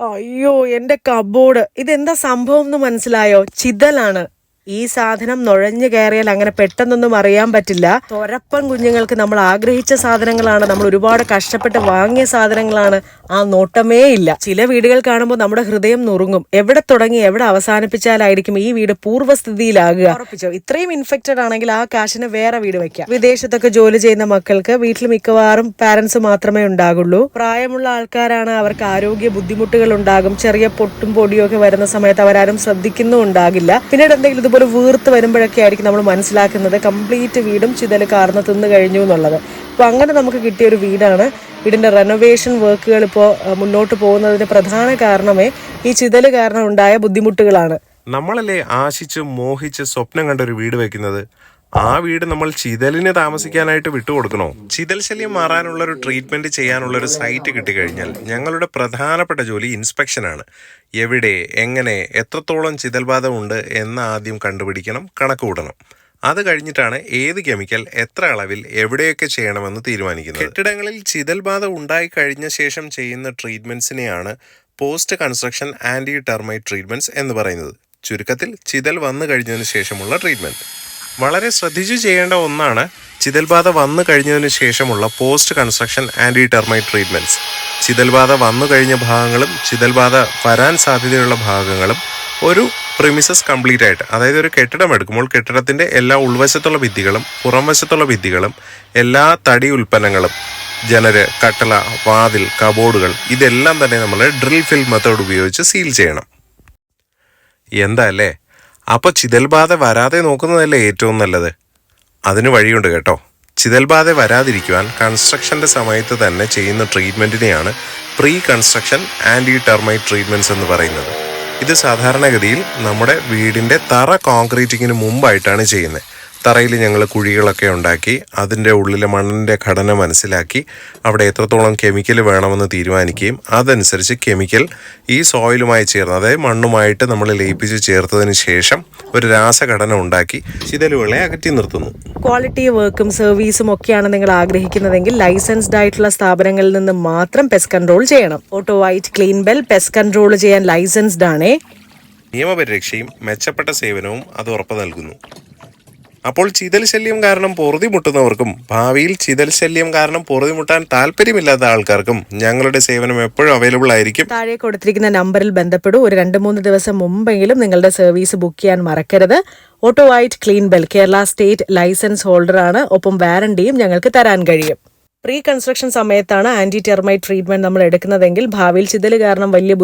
അയ്യോ എന്റെ കബോർഡ് ഇതെന്താ സംഭവം എന്ന് മനസ്സിലായോ? ചിതലാണ്. ഈ സാധനം നുഴഞ്ഞു കയറിയാൽ അങ്ങനെ പെട്ടെന്നൊന്നും അറിയാൻ പറ്റില്ല. തൊരപ്പൻ കുഞ്ഞുങ്ങൾക്ക് നമ്മൾ ആഗ്രഹിച്ച സാധനങ്ങളാണ്. നമ്മൾ ഒരുപാട് കഷ്ടപ്പെട്ട് വാങ്ങിയ സാധനങ്ങളാണ്. ആ നോട്ടമേ ഇല്ല. ചില വീടുകൾ കാണുമ്പോൾ നമ്മുടെ ഹൃദയം നുറുങ്ങും. എവിടെ തുടങ്ങി എവിടെ അവസാനിപ്പിച്ചാലായിരിക്കും ഈ വീട് പൂർവസ്ഥിതിയിലാകുക ഉറപ്പിച്ചോ? ഇത്രയും ഇൻഫെക്റ്റഡ് ആണെങ്കിൽ ആ കാശിന് വേറെ വീട് വെക്കാം വിദേശത്തൊക്കെ ജോലി ചെയ്യുന്ന മക്കൾക്ക് വീട്ടിൽ മിക്കവാറും പാരന്റ്സ് മാത്രമേ ഉണ്ടാകുള്ളൂ. പ്രായമുള്ള ആൾക്കാരാണ് അവർക്ക് ആരോഗ്യ ബുദ്ധിമുട്ടുകൾ ഉണ്ടാകും. ചെറിയ പൊട്ടും പൊടിയും ഒക്കെ വരുന്ന സമയത്ത് അവരാരും ശ്രദ്ധിക്കുന്നും ഉണ്ടാകില്ല. പിന്നീട് എന്തെങ്കിലും ഇതുപോലെ വീർത്ത് വരുമ്പോഴൊക്കെ ആയിരിക്കും നമ്മൾ മനസ്സിലാക്കുന്നത്. കംപ്ലീറ്റ് വീടും ചിതൽ കാർന്ന് തിന്നു കഴിഞ്ഞു എന്നുള്ളത്. അപ്പോൾ അങ്ങനെ നമുക്ക് കിട്ടിയ ഒരു വീടാണ്. വീടിന്റെ റെനോവേഷൻ വർക്കുകൾ ഇപ്പോൾ മുന്നോട്ട് പോകുന്നതിന് പ്രധാന കാരണമേ ഈ ചിതൽ കാരണം ഉണ്ടായ ബുദ്ധിമുട്ടുകളാണ്. നമ്മളല്ലേ ആശിച്ച് മോഹിച്ച് സ്വപ്നം കണ്ട ഒരു വീട് വെക്കുന്നത്? ആ വീട് നമ്മൾ ചിതലിന് താമസിക്കാനായിട്ട് വിട്ടുകൊടുക്കണോ? ചിതൽ ശല്യം മാറാനുള്ള ഒരു ട്രീറ്റ്മെന്റ് ചെയ്യാനുള്ള ഒരു സൈറ്റ് കിട്ടിക്കഴിഞ്ഞാൽ ഞങ്ങളുടെ പ്രധാനപ്പെട്ട ജോലി ഇൻസ്പെക്ഷനാണ് എവിടെ എങ്ങനെ എത്രത്തോളം ചിതൽബാധ ഉണ്ട് എന്ന് ആദ്യം കണ്ടുപിടിക്കണം കണക്കുകൂടണം അത് കഴിഞ്ഞിട്ടാണ് ഏത് കെമിക്കൽ എത്ര അളവിൽ എവിടെയൊക്കെ ചെയ്യണമെന്ന് തീരുമാനിക്കുന്നത്. കെട്ടിടങ്ങളിൽ ചിതൽബാധ ഉണ്ടായി കഴിഞ്ഞ ശേഷം ചെയ്യുന്ന ട്രീറ്റ്മെന്റ്സിനെയാണ് post construction anti termite treatments എന്ന് പറയുന്നത്. ചുരുക്കത്തിൽ ചിതൽ വന്നു കഴിഞ്ഞതിന് ശേഷമുള്ള ട്രീറ്റ്മെന്റ് വളരെ ശ്രദ്ധിച്ചു ചെയ്യേണ്ട ഒന്നാണ് ചിതൽബാധ വന്നു കഴിഞ്ഞതിന് ശേഷമുള്ള post construction anti termite treatments ചിതൽബാധ വന്നു കഴിഞ്ഞ ഭാഗങ്ങളും ചിതൽബാധ വരാൻ സാധ്യതയുള്ള ഭാഗങ്ങളും ഒരു പ്രിമിസസ് കംപ്ലീറ്റ് ആയിട്ട് അതായത് ഒരു കെട്ടിടം എടുക്കുമ്പോൾ കെട്ടിടത്തിന്റെ എല്ലാ ഉൾവശത്തുള്ള ഭിത്തികളും പുറംവശത്തുള്ള ഭിത്തികളും എല്ലാ തടി ഉൽപ്പന്നങ്ങളും ജനര് കട്ടള വാതിൽ കബോർഡുകൾ ഇതെല്ലാം തന്നെ നമ്മൾ ഡ്രിൽ ഫിൽ മെത്തേഡ് ഉപയോഗിച്ച് സീൽ ചെയ്യണം. എന്താ അല്ലേ? അപ്പൊ ചിതൽബാധ വരാതെ നോക്കുന്നതല്ലേ ഏറ്റവും നല്ലത്? അതിന് വഴിയുണ്ട് കേട്ടോ. ചിതൽബാധ വരാതിരിക്കുവാൻ കൺസ്ട്രക്ഷന്റെ സമയത്ത് തന്നെ ചെയ്യുന്ന ട്രീറ്റ്മെന്റിനെയാണ് pre construction anti termite treatments എന്ന് പറയുന്നത്. ഇത് സാധാരണഗതിയിൽ നമ്മുടെ വീടിന്റെ തറ കോൺക്രീറ്റിങ്ങിന് മുമ്പായിട്ടാണ് ചെയ്യുന്നത്. തറയിൽ ഞങ്ങൾ കുഴികളൊക്കെ ഉണ്ടാക്കി അതിന്റെ ഉള്ളിലെ മണ്ണിന്റെ ഘടന മനസ്സിലാക്കി അവിടെ എത്രത്തോളം കെമിക്കൽ വേണമെന്ന് തീരുമാനിക്കുകയും അതനുസരിച്ച് കെമിക്കൽ ഈ സോയിലുമായി ചേർന്ന് അതായത് മണ്ണുമായിട്ട് നമ്മൾ ലയിപ്പിച്ച് ചേർത്തതിന് ശേഷം ഒരു രാസഘടന ഉണ്ടാക്കി ചിതലുകളെ അകറ്റി നിർത്തുന്നു. ക്വാളിറ്റി വർക്കും സർവീസും ഒക്കെയാണ് നിങ്ങൾ ആഗ്രഹിക്കുന്നതെങ്കിൽ ലൈസൻസ്ഡ് ആയിട്ടുള്ള സ്ഥാപനങ്ങളിൽ നിന്ന് മാത്രം പെസ് കൺട്രോൾ ചെയ്യണം. Auto White Clean Bell pest control ചെയ്യാൻ ലൈസൻസ്ഡ് ആണേ. നിയമപരിരക്ഷയും മെച്ചപ്പെട്ട സേവനവും അത് ഉറപ്പു നൽകുന്നു. അപ്പോൾ ചിതൽ ശല്യം കാരണം പൊറുതിമുട്ടുന്നവർക്കും ഭാവിയിൽ ചിതൽ ശല്യം കാരണം പൊറുതിമുട്ടാൻ താല്പര്യമില്ലാത്ത ആൾക്കാർക്കും ഞങ്ങളുടെ സേവനം എപ്പോഴും അവൈലബിൾ ആയിരിക്കും. താഴെ കൊടുത്തിരിക്കുന്ന നമ്പറിൽ ബന്ധപ്പെടൂ. ഒരു രണ്ട് മൂന്ന് ദിവസം മുമ്പെങ്കിലും നിങ്ങളുടെ സർവീസ് ബുക്ക് ചെയ്യാൻ മറക്കരുത്. Auto White Clean Bell Kerala state license holder ആണ്. ഒപ്പം വാറണ്ടിയും ഞങ്ങൾക്ക് തരാൻ കഴിയും. പ്രീ കൺസ്ട്രക്ഷൻ സമയത്താണ് ആന്റി ടെർമൈറ്റ് ട്രീറ്റ്മെന്റ് നമ്മൾ എടുക്കുന്നതെങ്കിൽ ഭാവിയിൽ ചിതൽ കാരണം വലിയ